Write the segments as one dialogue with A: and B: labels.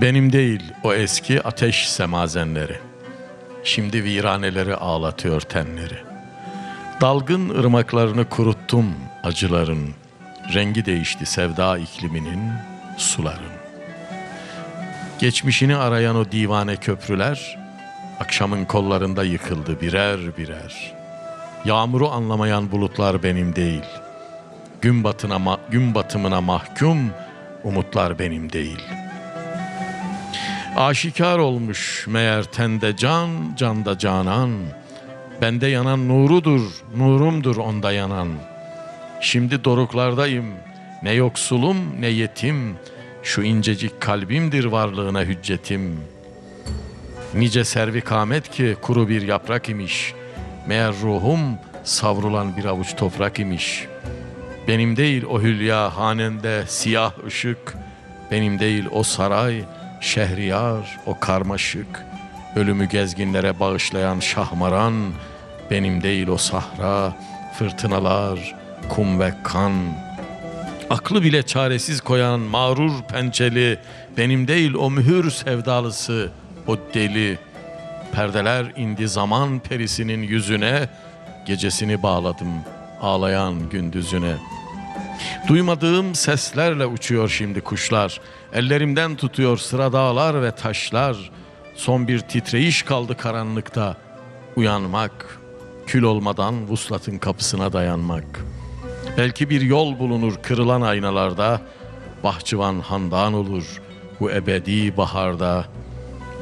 A: Benim değil o eski ateş semazenleri. Şimdi viraneleri ağlatıyor tenleri. Dalgın ırmaklarını kuruttum acıların. Rengi değişti sevda ikliminin, suların. Geçmişini arayan o divane köprüler, akşamın kollarında yıkıldı birer birer. Yağmuru anlamayan bulutlar benim değil. Gün batına gün batımına mahkum umutlar benim değil.'' Aşikar olmuş meğer tende can, canda canan. Bende yanan nurudur, nurumdur onda yanan. Şimdi doruklardayım, ne yoksulum ne yetim. Şu incecik kalbimdir varlığına hüccetim. Nice servi kamet ki kuru bir yaprak imiş. Meğer ruhum savrulan bir avuç toprak imiş. Benim değil o hülya hanende siyah ışık. Benim değil o saray, şehriyar, o karmaşık. Ölümü gezginlere bağışlayan şahmaran. Benim değil o sahra, fırtınalar, kum ve kan. Aklı bile çaresiz koyan mağrur pençeli. Benim değil o mühür sevdalısı, o deli. Perdeler indi zaman perisinin yüzüne. Gecesini bağladım ağlayan gündüzüne.'' Duymadığım seslerle uçuyor şimdi kuşlar. Ellerimden tutuyor sıra dağlar ve taşlar. Son bir titreyiş kaldı karanlıkta. Uyanmak, kül olmadan vuslatın kapısına dayanmak. Belki bir yol bulunur kırılan aynalarda. Bahçıvan handan olur bu ebedi baharda.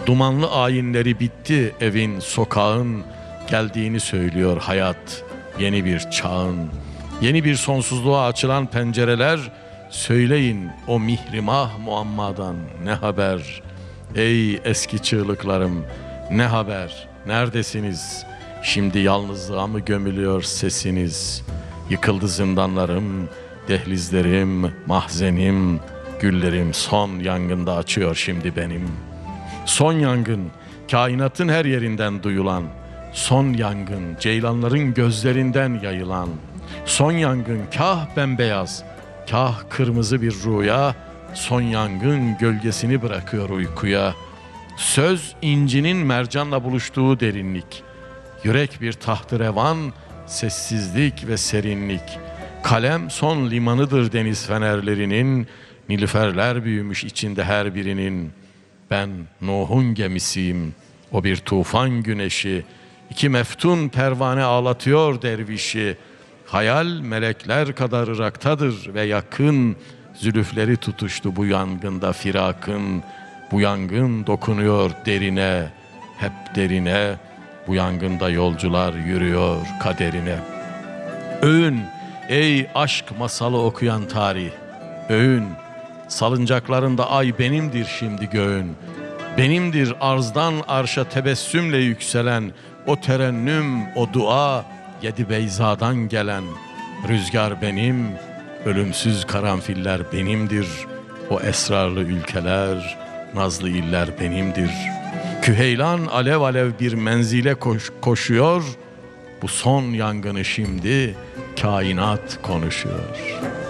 A: Dumanlı ayinleri bitti evin, sokağın. Geldiğini söylüyor hayat, yeni bir çağın. Yeni bir sonsuzluğa açılan pencereler söyleyin o mihrimah muammadan ne haber? Ey eski çığlıklarım ne haber? Neredesiniz? Şimdi yalnızlığa mı gömülüyor sesiniz? Yıkıldı zindanlarım, dehlizlerim, mahzenim, güllerim son yangında açıyor şimdi benim. Son yangın, kainatın her yerinden duyulan, son yangın, ceylanların gözlerinden yayılan, Son yangın kah bembeyaz, kah kırmızı bir rüya, son yangın gölgesini bırakıyor uykuya. Söz incinin mercanla buluştuğu derinlik. Yürek bir tahtı revan, sessizlik ve serinlik. Kalem son limanıdır deniz fenerlerinin, nilüferler büyümüş içinde her birinin. Ben Nuh'un gemisiyim, o bir tufan güneşi. İki meftun pervane ağlatıyor dervişi.'' Hayal melekler kadar ıraktadır ve yakın. Zülüfleri tutuştu bu yangında firakın. Bu yangın dokunuyor derine Hep derine. Bu yangında yolcular yürüyor kaderine. Öğün ey aşk masalı okuyan tarih. Öğün salıncaklarında ay benimdir şimdi göğün. Benimdir arzdan arşa tebessümle yükselen O terennüm, o dua, Yedi Beyza'dan gelen rüzgar benim, ölümsüz karanfiller benimdir. O esrarlı ülkeler, nazlı iller benimdir. Küheylan alev alev bir menzile koş, koşuyor. Bu son yangını şimdi kainat konuşuyor.''